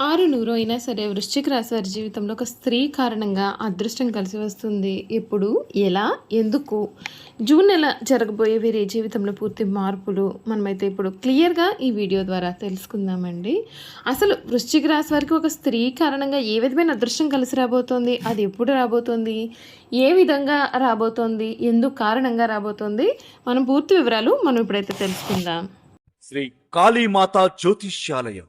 ఆరు నూరు అయినా సరే వృశ్చిక రాశి వారి జీవితంలో ఒక స్త్రీ కారణంగా అదృష్టం కలిసి వస్తుంది. ఎప్పుడు? ఎలా? ఎందుకు? జూన్ నెల జరగబోయే వీరి జీవితంలో పూర్తి మార్పులు. మనమైతే ఇప్పుడు క్లియర్గా ఈ వీడియో ద్వారా తెలుసుకుందామండి. అసలు వృశ్చిక రాశి వారికి ఒక స్త్రీ కారణంగా ఏ విధమైన అదృష్టం కలిసి రాబోతోంది? అది ఎప్పుడు రాబోతోంది? ఏ విధంగా రాబోతోంది? ఎందుకు కారణంగా రాబోతోంది? మనం పూర్తి వివరాలు మనం ఇప్పుడైతే తెలుసుకుందాం. శ్రీ కాళీమాత జ్యోతిష్యాలయం.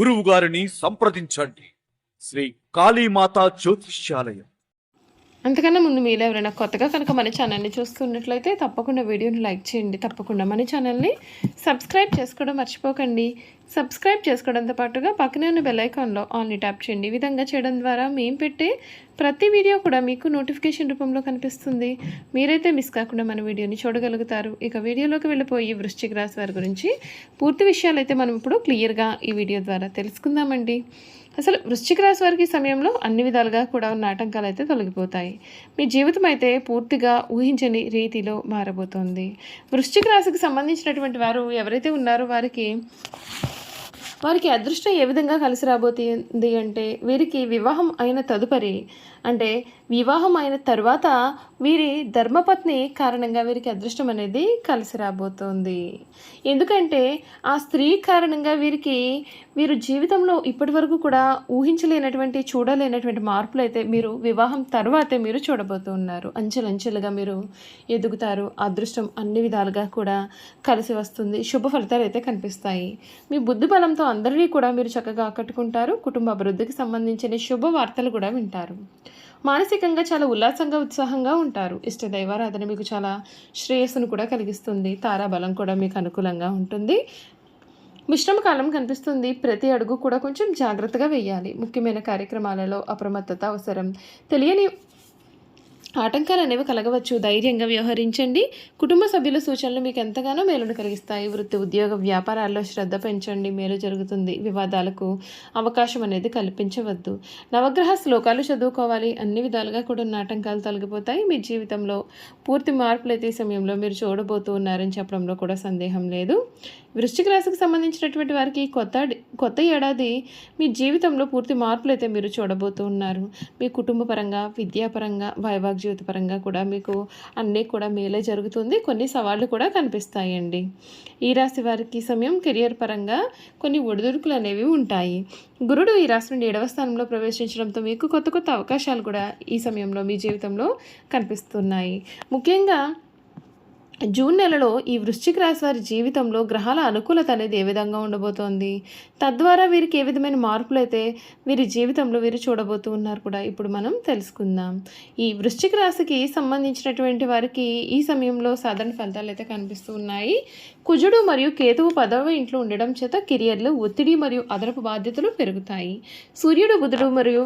గురువు గారిని సంప్రదించండి. శ్రీ కాళీమాత జ్యోతిష్యాలయం. అంతకన్నా ముందు మీరు ఎవరైనా కొత్తగా కనుక మన ఛానల్ని చూస్తున్నట్లయితే తప్పకుండా వీడియోని లైక్ చేయండి. తప్పకుండా మన ఛానల్ని సబ్స్క్రైబ్ చేసుకోవడం మర్చిపోకండి. సబ్స్క్రైబ్ చేసుకోవడంతో పాటుగా పక్కనే ఉన్న బెల్లైకాన్లో ఆల్ని ట్యాప్ చేయండి. ఈ విధంగా చేయడం ద్వారా మేము పెట్టే ప్రతి వీడియో కూడా మీకు నోటిఫికేషన్ రూపంలో కనిపిస్తుంది. మీరైతే మిస్ కాకుండా మన వీడియోని చూడగలుగుతారు. ఇక వీడియోలోకి వెళ్ళిపోయి వృశ్చిక రాశి వారి గురించి పూర్తి విషయాలు అయితే మనం ఇప్పుడు క్లియర్గా ఈ వీడియో ద్వారా తెలుసుకుందామండి. అసలు వృశ్చిక రాశి వారికి సమయంలో అన్ని విధాలుగా కూడా ఉన్న ఆటంకాలు అయితే తొలగిపోతాయి. మీ జీవితం అయితే పూర్తిగా ఊహించని రీతిలో మారబోతోంది. వృశ్చిక రాశికి సంబంధించినటువంటి వారు ఎవరైతే ఉన్నారో వారికి వారికి అదృష్టం ఏ విధంగా కలిసి రాబోతుంది అంటే వీరికి వివాహం అయిన తదుపరి అంటే వివాహం అయిన తర్వాత వీరి ధర్మపత్ని కారణంగా వీరికి అదృష్టం అనేది కలిసి రాబోతోంది. ఎందుకంటే ఆ స్త్రీ కారణంగా వీరికి మీరు జీవితంలో ఇప్పటి వరకు కూడా ఊహించలేనటువంటి చూడలేనటువంటి మార్పులు అయితే మీరు వివాహం తర్వాతే మీరు చూడబోతున్నారు అంచెలంచెలుగా మీరు ఎదుగుతారు. అదృష్టం అన్ని విధాలుగా కూడా కలిసి వస్తుంది. శుభ ఫలితాలు అయితే కనిపిస్తాయి. మీ బుద్ధి బలంతో అందరినీ కూడా మీరు చక్కగా ఆకట్టుకుంటారు. కుటుంబ అభివృద్ధికి సంబంధించిన శుభ వార్తలు కూడా వింటారు. మానసికంగా చాలా ఉల్లాసంగా ఉత్సాహంగా ఉంటారు. ఇష్ట దైవారాధన మీకు చాలా శ్రేయస్సును కూడా కలిగిస్తుంది. తారాబలం కూడా మీకు అనుకూలంగా ఉంటుంది. మిశ్రమ కాలం కనిపిస్తుంది. ప్రతి అడుగు కూడా కొంచెం జాగ్రత్తగా వేయాలి. ముఖ్యమైన కార్యక్రమాలలో అప్రమత్తత అవసరం. తెలియని ఆటంకాలు అనేవి కలగవచ్చు. ధైర్యంగా వ్యవహరించండి. కుటుంబ సభ్యుల సూచనలు మీకు ఎంతగానో మేలును కలిగిస్తాయి. వృత్తి ఉద్యోగ వ్యాపారాల్లో శ్రద్ధ పెంచండి. మేలు జరుగుతుంది. వివాదాలకు అవకాశం అనేది కల్పించవద్దు. నవగ్రహ శ్లోకాలు చదువుకోవాలి. అన్ని విధాలుగా కూడా ఉన్న ఆటంకాలు తొలగిపోతాయి. మీ జీవితంలో పూర్తి మార్పులు అయితే సమయంలో మీరు చూడబోతూ ఉన్నారని చెప్పడంలో కూడా సందేహం లేదు. వృశ్చిక రాశికి సంబంధించినటువంటి వారికి కొత్త కొత్త ఏడాది మీ జీవితంలో పూర్తి మార్పులు అయితే మీరు చూడబోతూ ఉన్నారు. మీ కుటుంబ పరంగా విద్యాపరంగా వైవాగ్ జీవిత పరంగా కూడా మీకు అన్నీ కూడా మేలే జరుగుతుంది. కొన్ని సవాళ్ళు కూడా కనిపిస్తాయండి. ఈ రాశి వారికి సమయం కెరియర్ పరంగా కొన్ని ఒడిదుడుకులు అనేవి ఉంటాయి. గురుడు ఈ రాశి నుండి ఏడవ స్థానంలో ప్రవేశించడంతో మీకు కొత్త కొత్త అవకాశాలు కూడా ఈ సమయంలో మీ జీవితంలో కనిపిస్తున్నాయి. ముఖ్యంగా జూన్ నెలలో ఈ వృశ్చిక రాశి వారి జీవితంలో గ్రహాల అనుకూలత అనేది ఏ విధంగా ఉండబోతోంది? తద్వారా వీరికి ఏ విధమైన మార్పులు అయితే వీరి జీవితంలో వీరు చూడబోతూ ఉన్నారు కూడా ఇప్పుడు మనం తెలుసుకుందాం. ఈ వృశ్చిక రాశికి సంబంధించినటువంటి వారికి ఈ సమయంలో సాధారణ ఫలితాలు అయితే కనిపిస్తూ ఉన్నాయి. కుజుడు మరియు కేతువు పదవ ఇంట్లో ఉండడం చేత కెరియర్లో ఒత్తిడి మరియు అదనపు బాధ్యతలు పెరుగుతాయి. సూర్యుడు బుధుడు మరియు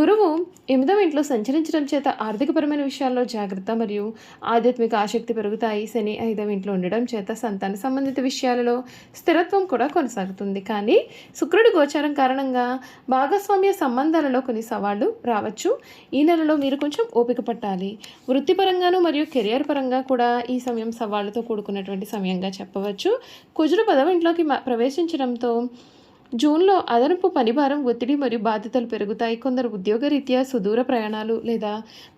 గురువు ఎనిమిదవ ఇంట్లో సంచరించడం చేత ఆర్థికపరమైన విషయాల్లో జాగ్రత్త మరియు ఆధ్యాత్మిక ఆసక్తి పెరుగుతాయి. శని ఐదవ ఇంట్లో ఉండడం చేత సంతాన సంబంధిత విషయాలలో స్థిరత్వం కూడా కొనసాగుతుంది. కానీ శుక్రుడి గోచారం కారణంగా భాగస్వామ్య సంబంధాలలో కొన్ని సవాళ్ళు రావచ్చు. ఈ నెలలో మీరు కొంచెం ఓపిక పట్టాలి. వృత్తిపరంగాను మరియు కెరియర్ పరంగా కూడా ఈ సమయం సవాళ్ళతో కూడుకున్నటువంటి సమయంగా చెప్పవచ్చు. కుజుడు పదవ ఇంట్లోకి ప్రవేశించడంతో జూన్లో అదనపు పనిభారం ఒత్తిడి మరియు బాధ్యతలు పెరుగుతాయి. కొందరు ఉద్యోగరీత్యా సుదూర ప్రయాణాలు లేదా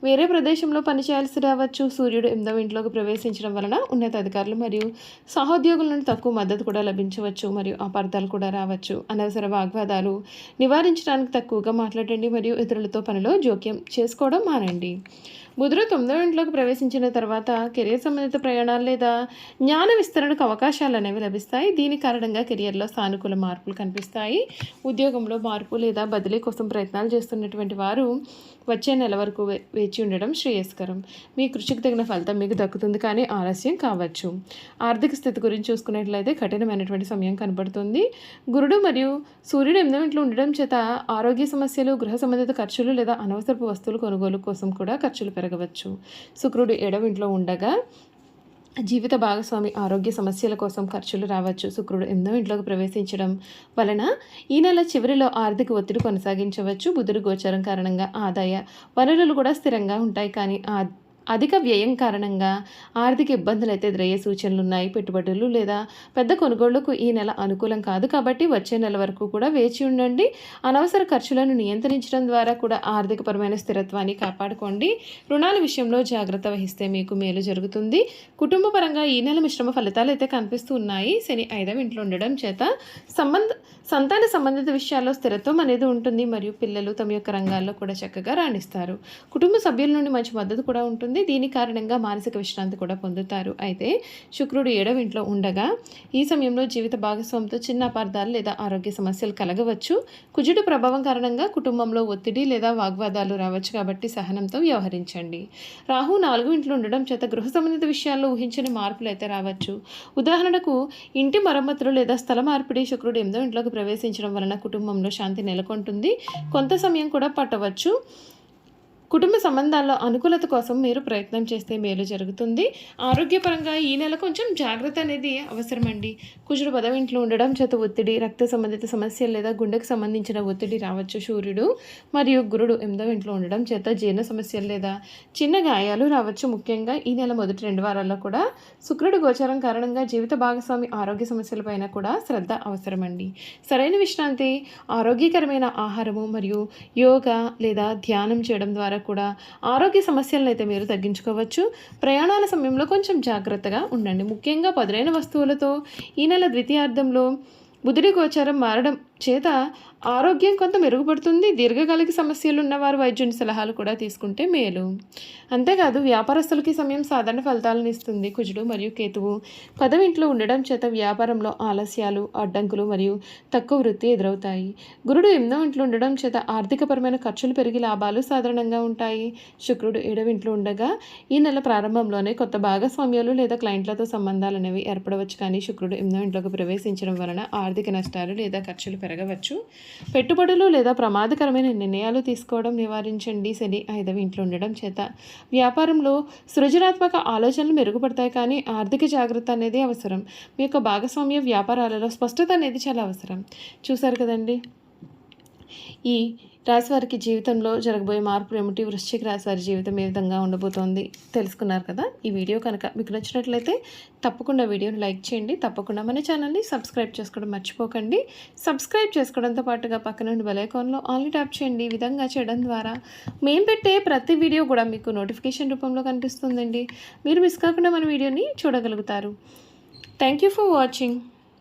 వేరే ప్రదేశంలో పనిచేయాల్సి రావచ్చు. సూర్యుడు ఎనిమిదవ ఇంట్లోకి ప్రవేశించడం వలన ఉన్నతాధికారులు మరియు సహోద్యోగుల నుండి తక్కువ మద్దతు కూడా లభించవచ్చు మరియు అపార్థాలు కూడా రావచ్చు. అనవసర వాగ్వాదాలు నివారించడానికి తక్కువగా మాట్లాడండి మరియు ఇతరులతో పనిలో జోక్యం చేసుకోవడం మానండి. బుధుడు తొమ్మిదో ఇంట్లోకి ప్రవేశించిన తర్వాత కెరియర్ సంబంధిత ప్రయాణాలు లేదా జ్ఞాన విస్తరణకు అవకాశాలు అనేవి లభిస్తాయి. దీని కారణంగా కెరియర్లో సానుకూల మార్పులు కనిపిస్తాయి. ఉద్యోగంలో మార్పు లేదా బదిలీ కోసం ప్రయత్నాలు చేస్తున్నటువంటి వారు వచ్చే నెల వరకు వేచి ఉండడం శ్రేయస్కరం. మీ కృషికి తగిన ఫలితం మీకు దక్కుతుంది కానీ ఆలస్యం కావచ్చు. ఆర్థిక స్థితి గురించి చూసుకున్నట్లయితే కఠినమైనటువంటి సమయం కనబడుతుంది. గురుడు మరియు సూర్యుడు ఎనిమిది ఇంట్లో ఉండడం చేత ఆరోగ్య సమస్యలు గృహ సంబంధిత ఖర్చులు లేదా అనవసరపు వస్తువులు కొనుగోలు కోసం కూడా ఖర్చులు జరగవచ్చు. శుక్రుడు ఏడవ ఇంట్లో ఉండగా జీవిత భాగస్వామి ఆరోగ్య సమస్యల కోసం ఖర్చులు రావచ్చు. శుక్రుడు ఎనిమిదో ఇంట్లోకి ప్రవేశించడం వలన ఈ నెల చివరిలో ఆర్థిక ఒత్తిడి కొనసాగించవచ్చు. బుధుడు గోచరం కారణంగా ఆదాయ వనరులు కూడా స్థిరంగా ఉంటాయి. కానీ ఆ అధిక వ్యయం కారణంగా ఆర్థిక ఇబ్బందులు అయితే ఎదురయ్యే సూచనలు ఉన్నాయి పెట్టుబడులు లేదా పెద్ద కొనుగోళ్ళకు ఈ నెల అనుకూలం కాదు కాబట్టి వచ్చే నెల వరకు కూడా వేచి ఉండండి. అనవసర ఖర్చులను నియంత్రించడం ద్వారా కూడా ఆర్థికపరమైన స్థిరత్వాన్ని కాపాడుకోండి. రుణాల విషయంలో జాగ్రత్త వహిస్తే మీకు మేలు జరుగుతుంది. కుటుంబ పరంగా ఈ నెల మిశ్రమ ఫలితాలు అయితే కనిపిస్తూ ఉన్నాయి. శని ఐదవ ఇంట్లో ఉండడం చేత సంబంధ సంతాన సంబంధిత విషయాల్లో స్థిరత్వం అనేది ఉంటుంది. మరియు పిల్లలు తమ యొక్క రంగాల్లో కూడా చక్కగా రాణిస్తారు. కుటుంబ సభ్యుల నుండి మంచి మద్దతు కూడా ఉంటుంది. దీని కారణంగా మానసిక విశ్రాంతి కూడా పొందుతారు. అయితే శుక్రుడు ఏడవ ఇంట్లో ఉండగా ఈ సమయంలో జీవిత భాగస్వామితో చిన్న అపార్థాలు లేదా ఆరోగ్య సమస్యలు కలగవచ్చు. కుజుడు ప్రభావం కారణంగా కుటుంబంలో ఒత్తిడి లేదా వాగ్వాదాలు రావచ్చు కాబట్టి సహనంతో వ్యవహరించండి. రాహు నాలుగు ఇంట్లో ఉండడం చేత గృహ సంబంధిత విషయాల్లో ఊహించని మార్పులు అయితే రావచ్చు. ఉదాహరణకు ఇంటి మరమ్మతులు లేదా స్థల మార్పిడి శుక్రుడు ఎనిమిదో ఇంట్లోకి ప్రవేశించడం వలన కుటుంబంలో శాంతి నెలకొంటుంది. కొంత సమయం కూడా పట్టవచ్చు. కుటుంబ సంబంధాల్లో అనుకూలత కోసం మీరు ప్రయత్నం చేస్తే మేలు జరుగుతుంది. ఆరోగ్యపరంగా ఈ నెల కొంచెం జాగ్రత్త అనేది అవసరమండి. కుజుడు పదవింట్లో ఉండడం చేత ఒత్తిడి రక్త సంబంధిత సమస్యలు లేదా గుండెకు సంబంధించిన ఒత్తిడి రావచ్చు సూర్యుడు. మరియు గురుడు ఎనిమిదవ ఇంట్లో ఉండడం చేత జీర్ణ సమస్యలు లేదా చిన్న గాయాలు రావచ్చు. ముఖ్యంగా ఈ నెల మొదటి రెండు వారాల్లో కూడా శుక్రుడు గోచారం కారణంగా జీవిత భాగస్వామి ఆరోగ్య సమస్యలపైన కూడా శ్రద్ధ అవసరమండి. సరైన విశ్రాంతి ఆరోగ్యకరమైన ఆహారము మరియు యోగా లేదా ధ్యానం చేయడం ద్వారా కూడా ఆరోగ్య సమస్యలను అయితే మీరు తగ్గించుకోవచ్చు. ప్రయాణాల సమయంలో కొంచెం జాగ్రత్తగా ఉండండి. ముఖ్యంగా పదునైన వస్తువులతో ఈ నెల ద్వితీయార్థంలో బుధుడి గోచారం మారడం చేత ఆరోగ్యం కొంత మెరుగుపడుతుంది. దీర్ఘకాలిక సమస్యలు ఉన్నవారు వైద్యుని సలహాలు కూడా తీసుకుంటే మేలు. అంతేకాదు వ్యాపారస్తులకి సమయం సాధారణ ఫలితాలను ఇస్తుంది. కుజుడు మరియు కేతువు పదవింట్లో ఉండడం చేత వ్యాపారంలో ఆలస్యాలు అడ్డంకులు మరియు తక్కువ వృత్తి ఎదురవుతాయి. గురుడు ఎనిమిదో ఇంట్లో ఉండడం చేత ఆర్థికపరమైన ఖర్చులు పెరిగి లాభాలు సాధారణంగా ఉంటాయి. శుక్రుడు ఏడవ ఇంట్లో ఉండగా ఈ నెల ప్రారంభంలోనే కొత్త భాగస్వామ్యాలు లేదా క్లయింట్లతో సంబంధాలు అనేవి ఏర్పడవచ్చు. కానీ శుక్రుడు ఎనిమిదో ఇంట్లోకి ప్రవేశించడం వలన ఆర్థిక నష్టాలు లేదా ఖర్చులు పెరగవచ్చు. పెట్టుబడులు లేదా ప్రమాదకరమైన నిర్ణయాలు తీసుకోవడం నివారించండి శని ఐదవ ఇంట్లో ఉండడం చేత. వ్యాపారంలో సృజనాత్మక ఆలోచనలు మెరుగుపడతాయి కానీ ఆర్థిక జాగ్రత్త అనేది అవసరం. మీ యొక్క భాగస్వామ్య వ్యాపారాలలో స్పష్టత అనేది చాలా అవసరం. చూసారు కదండి? ఈ రాశివారికి జీవితంలో జరగబోయే మార్పులు ఏమిటి? వృశ్చిక రాశివారి జీవితం ఏ విధంగా ఉండబోతోంది? తెలుసుకున్నారు కదా? ఈ వీడియో కనుక మీకు నచ్చినట్లయితే తప్పకుండా వీడియోని లైక్ చేయండి. తప్పకుండా మన ఛానల్ని సబ్స్క్రైబ్ చేసుకోవడం మర్చిపోకండి. సబ్స్క్రైబ్ చేసుకోవడంతో పాటుగా పక్కన నుండి బెలైకాన్లో ఆన్లీ ట్యాప్ చేయండి. ఈ విధంగా చేయడం ద్వారా మేము పెట్టే ప్రతి వీడియో కూడా మీకు నోటిఫికేషన్ రూపంలో కనిపిస్తుందండి. మీరు మిస్ కాకుండా మన వీడియోని చూడగలుగుతారు. Thank you for watching.